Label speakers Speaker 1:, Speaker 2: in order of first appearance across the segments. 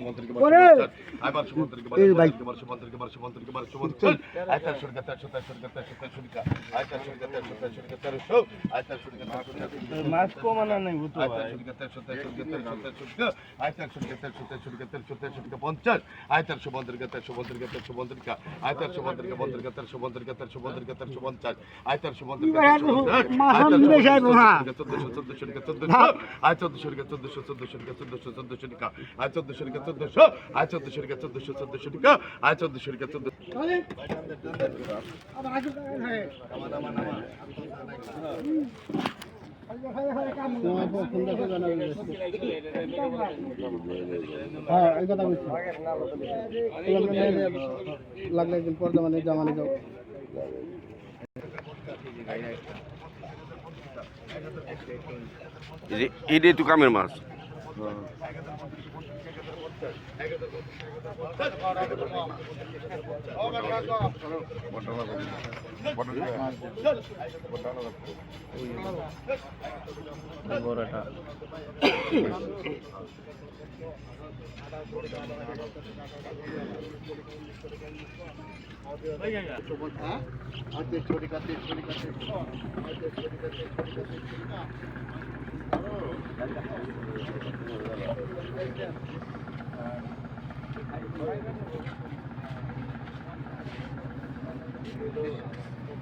Speaker 1: সুমন্তরকে আবার সুমন্তরকে আবার সুমন্তরকে আবার সুমন্তরকে আবার সুমন্তর আয়তার সরকার তার সরকার সরকার তার সরকার সরকার আয়তার সরকার তার সরকার সরকার তার সব আয়তার সরকার তার সরকার মাস কো মানা
Speaker 2: নাই উতো আয়তার
Speaker 1: সরকার তার সরকার সরকার তার সরকার সরকার আয়তার সরকার তার সরকার সরকার তার সরকার চোদ্দশো আয় চোদ্দশো টাকা চোদ্দশো চোদ্দশো টাকা আয় চোদ্দশো টাকা চোদ্দশো।
Speaker 3: লাগলে মানে
Speaker 1: তো কামের মাছ। আয় ছশো টাকা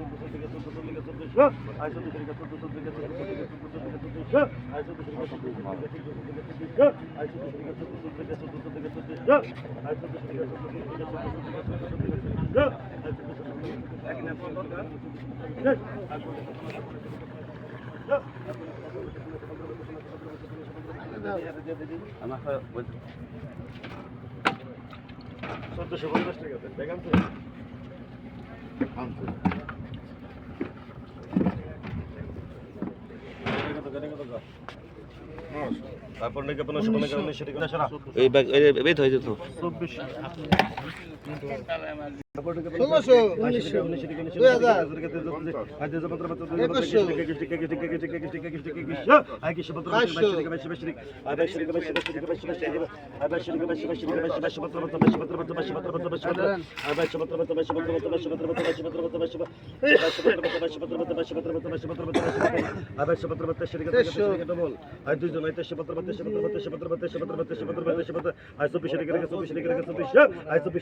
Speaker 2: ওটাই আয় ছশো টাকা
Speaker 1: ছশো
Speaker 2: ছশো টাকা ছশো ছশো কারণে সেটা এই বেত টাকা ছশো আয় ছশো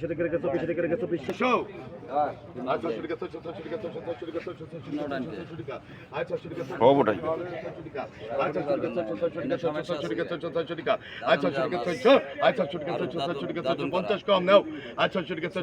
Speaker 2: টাকা ছশো ছশো
Speaker 1: টাকা ছশো পঞ্চাশ কম নাও আচ্ছা